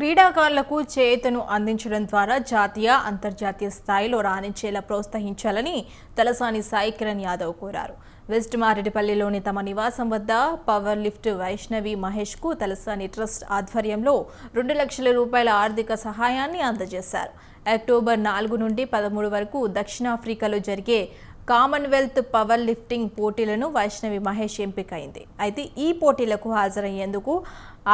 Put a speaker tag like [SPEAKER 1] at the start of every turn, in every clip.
[SPEAKER 1] క్రీడాకారులకు చేతను అందించడం ద్వారా జాతీయ అంతర్జాతీయ స్థాయిలో రాణించేలా ప్రోత్సహించాలని తలసాని సాయి కిరణ్ యాదవ్ కోరారు. వెస్ట్ మారేడుపల్లిలోని తమ నివాసం వద్ద పవర్ లిఫ్ట్ వైష్ణవి మహేష్కు తలసాని ట్రస్ట్ ఆధ్వర్యంలో రెండు లక్షల రూపాయల ఆర్థిక సహాయాన్ని అందజేశారు. అక్టోబర్ నాలుగు నుండి పదమూడు వరకు దక్షిణాఫ్రికాలో జరిగే కామన్వెల్త్ పవర్ లిఫ్టింగ్ పోటీలను వైష్ణవి మహేష్ ఎంపికైంది. అయితే ఈ పోటీలకు హాజరయ్యేందుకు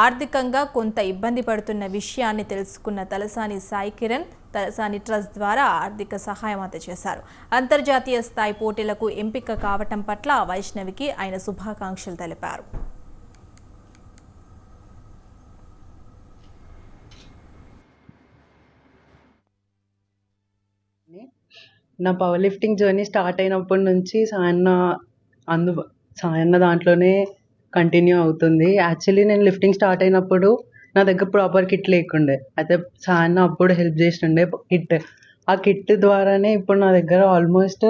[SPEAKER 1] ఆర్థికంగా కొంత ఇబ్బంది పడుతున్న విషయాన్ని తెలుసుకున్న తలసాని సాయి కిరణ్ తలసాని ట్రస్ట్ ద్వారా ఆర్థిక సహాయం అందజేశారు. అంతర్జాతీయ స్థాయి పోటీలకు ఎంపిక కావటం పట్ల వైష్ణవికి ఆయన శుభాకాంక్షలు తెలిపారు.
[SPEAKER 2] నా పవర్ లిఫ్టింగ్ జర్నీ స్టార్ట్ అయినప్పటి నుంచి సాయన్న అందు సాయన్న దాంట్లోనే కంటిన్యూ అవుతుంది. యాక్చువల్లీ నేను లిఫ్టింగ్ స్టార్ట్ అయినప్పుడు నా దగ్గర ప్రాపర్ కిట్ లేకుండే. అయితే సాయన్న అప్పుడు హెల్ప్ చేసిండే కిట్ ఆ కిట్ ద్వారానే ఇప్పుడు నా దగ్గర ఆల్మోస్ట్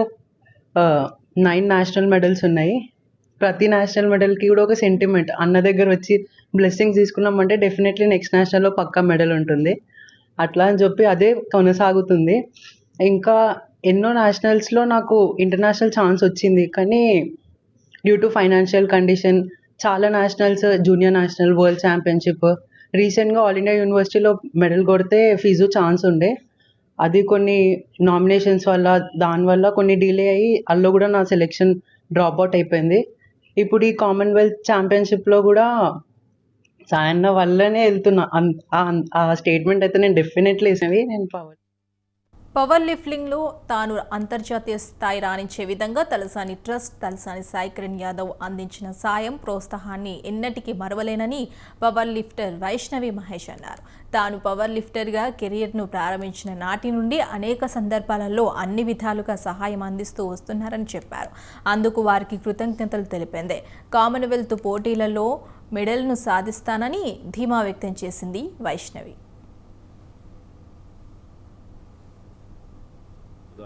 [SPEAKER 2] నైన్ నేషనల్ మెడల్స్ ఉన్నాయి. ప్రతి నేషనల్ మెడల్కి కూడా ఒక సెంటిమెంట్ అన్న దగ్గర వచ్చి బ్లెస్సింగ్స్ తీసుకున్నామంటే డెఫినెట్లీ నెక్స్ట్ నేషనల్లో పక్కా మెడల్ ఉంటుంది. అట్లా అని చెప్పి అదే కొనసాగుతుంది. ఇంకా ఎన్నో నేషనల్స్లో నాకు ఇంటర్నేషనల్ ఛాన్స్ వచ్చింది. కానీ డ్యూ టు ఫైనాన్షియల్ కండిషన్ చాలా nationals junior national world championship రీసెంట్గా ఆల్ ఇండియా యూనివర్సిటీలో మెడల్ కొడితే ఫీజు ఛాన్స్ ఉండే. అది కొన్ని నామినేషన్స్ వల్ల దానివల్ల కొన్ని డిలే అయ్యి అందులో కూడా నా సెలెక్షన్ డ్రాప్ అవుట్ అయిపోయింది. ఇప్పుడు ఈ కామన్వెల్త్ ఛాంపియన్షిప్లో కూడా సాయన్న వల్లనే వెళ్తున్నా. అన్- ఆ- ఆ స్టేట్మెంట్ అయితే నేను డెఫినెట్లీ వేసినవి. నేను పవర్
[SPEAKER 1] పవర్ లిఫ్టింగ్లో తాను అంతర్జాతీయ స్థాయి రాణించే విధంగా తలసాని ట్రస్ట్ తలసాని సాయి కిరణ్ యాదవ్ అందించిన సాయం ప్రోత్సాహాన్ని ఎన్నటికీ మరవలేనని పవర్ లిఫ్టర్ వైష్ణవి మహేష్ అన్నారు. తాను పవర్ లిఫ్టర్గా కెరియర్ను ప్రారంభించిన నాటి నుండి అనేక సందర్భాలలో అన్ని విధాలుగా సహాయం అందిస్తూ వస్తున్నారని చెప్పారు. అందుకు వారికి కృతజ్ఞతలు తెలిపింది. కామన్వెల్త్ పోటీలలో మెడల్ను సాధిస్తానని ధీమా వ్యక్తం చేసింది వైష్ణవి.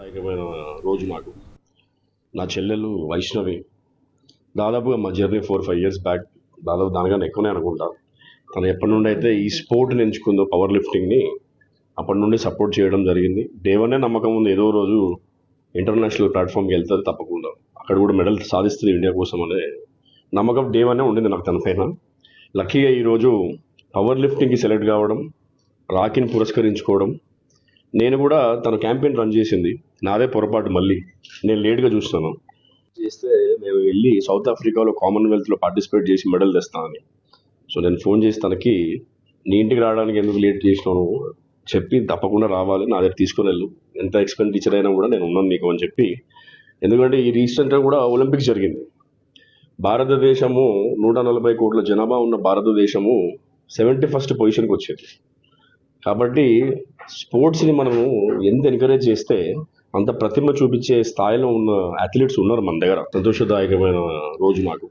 [SPEAKER 3] ఆనందదాయకమైన రోజు నాకు నా చెల్లెలు వైష్ణవి దాదాపుగా మా journey four five years back దాదాపు దానికన్నా ఎక్కువనే అనుకుంటా. తను ఎప్పటి నుండి అయితే ఈ స్పోర్ట్ని ఎంచుకుందో పవర్ లిఫ్టింగ్ని అప్పటి నుండి సపోర్ట్ చేయడం జరిగింది. డే నమ్మకం ఉంది ఏదో రోజు ఇంటర్నేషనల్ ప్లాట్ఫామ్కి వెళ్తుంది తప్పకుండా. అక్కడ కూడా మెడల్ సాధిస్తుంది ఇండియా కోసం అనే నమ్మకం డే ఉండింది నాకు తన పైన. లక్కీగా ఈరోజు పవర్ లిఫ్టింగ్కి సెలెక్ట్ కావడం రాకిని పురస్కరించుకోవడం నేను కూడా తన క్యాంపెయిన్ రన్ చేసింది. నాదే పొరపాటు మళ్ళీ. నేను లేట్గా చూస్తున్నాను. చేస్తే మేము వెళ్ళి సౌత్ ఆఫ్రికాలో కామన్వెల్త్లో పార్టిసిపేట్ చేసి మెడల్ తెస్తానని. సో నేను ఫోన్ చేసి తనకి నీ ఇంటికి రావడానికి ఎందుకు లేట్ చేసినాను చెప్పి తప్పకుండా రావాలి. నా దగ్గర తీసుకుని వెళ్ళు. ఎంత ఎక్స్పెండిచర్ అయినా కూడా నేను ఉన్నాను నీకు అని చెప్పి. ఎందుకంటే ఈ రీసెంట్గా కూడా ఒలింపిక్స్ జరిగింది. భారతదేశము నూట నలభై కోట్ల జనాభా ఉన్న భారతదేశము సెవెంటీ ఫస్ట్ పొజిషన్కి వచ్చేది. కాబట్టి స్పోర్ట్స్ని మనము ఎంత ఎంకరేజ్ చేస్తే అంత ప్రతిభ చూపించే స్థాయిలో ఉన్న అథ్లీట్స్ ఉన్నారు మన దగ్గర. సంతోషదాయకమైన రోజు మాకు.